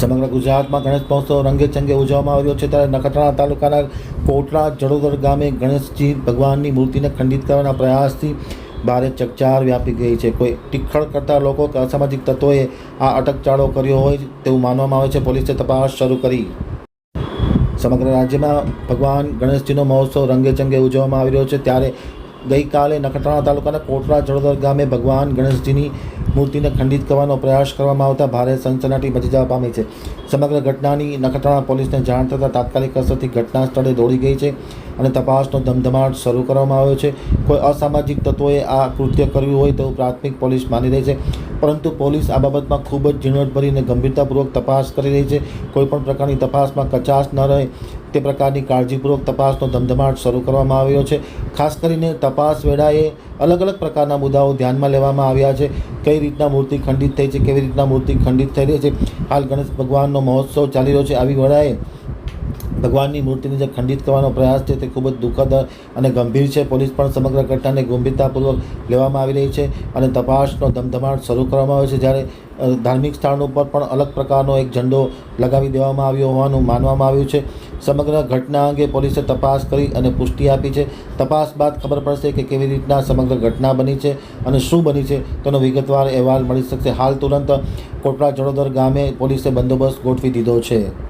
સમગ્ર ગુજરાતમાં ગણેશ મહોત્સવ રંગેચંગે ઉજવવામાં આવ્યો છે. ત્યારે નખત્રાણા તાલુકાના કોટડા જડોદર ગામે ગણેશજી ભગવાનની મૂર્તિને ખંડિત કરવાના પ્રયાસથી ભારે ચકચાર વ્યાપી ગઈ છે. કોઈ ટીખળ કરતા લોકો કે અસામાજિક તત્વોએ આ અટકચાળો કર્યો હોય તેવું માનવામાં આવે છે. પોલીસે તપાસ શરૂ કરી. સમગ્ર રાજ્યમાં ભગવાન ગણેશજીનો મહોત્સવ રંગેચંગે ઉજવવામાં આવી રહ્યો છે. ત્યારે ગઈકાલે નખત્રાણા તાલુકાના કોટડા જડોદર ગામે ભગવાન ગણેશજીની મૂર્તિને ખંડિત કરવાનો પ્રયાસ કરવામાં આવતા ભારે સનસનાટી મચી જવા પામી છે. સમગ્ર ઘટનાની નખત્રાણા પોલીસને જાણ થતાં તાત્કાલિક અસરથી ઘટના સ્થળે દોડી ગઈ છે અને તપાસનો ધમધમાટ શરૂ કરવામાં આવ્યો છે. કોઈ અસામાજિક તત્વોએ આ કૃત્ય કર્યું હોય તેવું પ્રાથમિક પોલીસ માની રહી છે. પરંતુ પોલીસ આ બાબતમાં ખૂબ જ ઝીણવટભરી અને ગંભીરતાપૂર્વક તપાસ કરી રહી છે. કોઈપણ પ્રકારની તપાસમાં કચાશ ન રહે તે પ્રકારની કાળજીપૂર્વક તપાસનો ધમધમાટ શરૂ કરવામાં આવ્યો છે. ખાસ કરીને તપાસ વેળાએ અલગ અલગ પ્રકારના મુદ્દાઓ ધ્યાનમાં લેવામાં આવ્યા છે. કઈ રીતના મૂર્તિ ખંડિત થઈ છે, કેવી રીતના મૂર્તિ ખંડિત થઈ રહી છે? હાલ ગણેશ ભગવાનનો મહોત્સવ ચાલી રહ્યો છે. આવી વેળાએ ભગવાનની મૂર્તિને જે ખંડિત કરવાનો પ્રયાસ છે તે ખૂબ જ દુઃખદ અને ગંભીર છે. પોલીસ પણ સમગ્ર ઘટનાને ગંભીરતાપૂર્વક લેવામાં આવી રહી છે અને તપાસનો ધમધમાટ શરૂ કરવામાં આવ્યો છે. જ્યારે ધાર્મિક સ્થાન ઉપર પણ અલગ પ્રકારનો એક ઝંડો લગાવી દેવામાં આવ્યો હોવાનું માનવામાં આવ્યું છે. સમગ્ર ઘટના અંગે પોલીસે તપાસ કરી અને પુષ્ટિ આપી છે. તપાસ બાદ ખબર પડશે કે કેવી રીતના સમગ્ર ઘટના બની છે અને શું બની છે. તેનો વિગતવાર અહેવાલ મળી શકશે. હાલ તુરંત કોટડા જડોદર ગામે પોલીસે બંદોબસ્ત ગોઠવી દીધો છે.